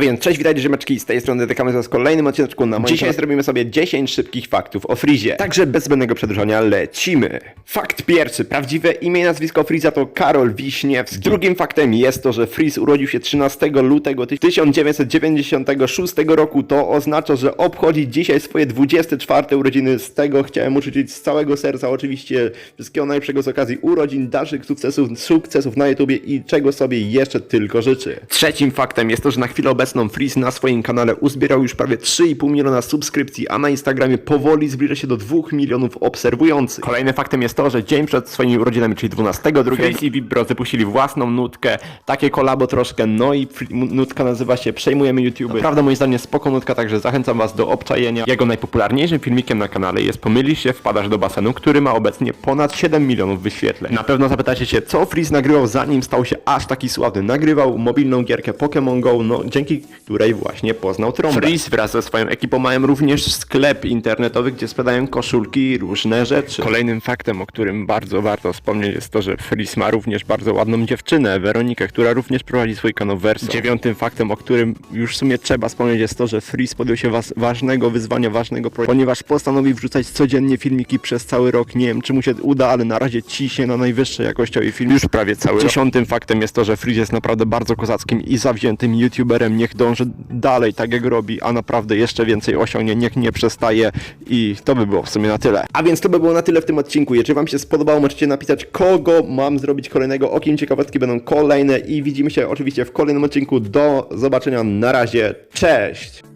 A więc cześć, witajcie ziemeczki, z tej strony was w kolejnym odcineczku na moim Dzisiaj zrobimy sobie 10 szybkich faktów o Frizie. Także bez zbędnego przedłużania lecimy. Fakt pierwszy. Prawdziwe imię i nazwisko Friza to Karol Wiśniewski. Drugim faktem jest to, że Friz urodził się 13 lutego 1996 roku. To oznacza, że obchodzi dzisiaj swoje 24 urodziny. Z tego chciałem mu życzyć z całego serca. Oczywiście wszystkiego najlepszego z okazji urodzin, dalszych sukcesów, sukcesów na YouTubie i czego sobie jeszcze tylko życzy. Trzecim faktem jest to, że na chwilę obecną Freeze na swoim kanale uzbierał już prawie 3,5 miliona subskrypcji, a na Instagramie powoli zbliża się do 2 milionów obserwujących. Kolejnym faktem jest to, że dzień przed swoimi urodzinami, czyli 12.2, Freeze i Vibro wypuścili własną nutkę, takie kolabo troszkę, no i nutka nazywa się Przejmujemy YouTube. Prawda moim zdaniem spoko nutka, także zachęcam was do obczajenia. Jego najpopularniejszym filmikiem na kanale jest Pomylisz się, wpadasz do basenu, który ma obecnie ponad 7 milionów wyświetleń. Na pewno zapytacie się, co Freeze nagrywał zanim stał się aż taki sławny. Nagrywał mobilną gierkę Pokémon Go, no dzięki której właśnie poznał trąbę. Freeze wraz ze swoją ekipą mają również sklep internetowy, gdzie sprzedają koszulki i różne rzeczy. Kolejnym faktem, o którym bardzo warto wspomnieć jest to, że Freeze ma również bardzo ładną dziewczynę, Weronikę, która również prowadzi swój kanał Verso. Dziewiątym faktem, o którym już w sumie trzeba wspomnieć jest to, że Freeze podjął się was ważnego wyzwania, ważnego projektu, ponieważ postanowił wrzucać codziennie filmiki przez cały rok. Nie wiem, czy mu się uda, ale na razie ciśnie na najwyższej jakościowej film już prawie cały rok. Dziesiątym faktem jest to, że Freeze jest naprawdę bardzo kozackim i zawziętym youtuberem. Niech dąży dalej tak jak robi, a naprawdę jeszcze więcej osiągnie, niech nie przestaje i to by było w sumie na tyle. A więc to by było na tyle w tym odcinku. Jeżeli wam się spodobało, możecie napisać kogo mam zrobić kolejnego. Okiem ciekawostki będą kolejne i widzimy się oczywiście w kolejnym odcinku. Do zobaczenia. Na razie. Cześć!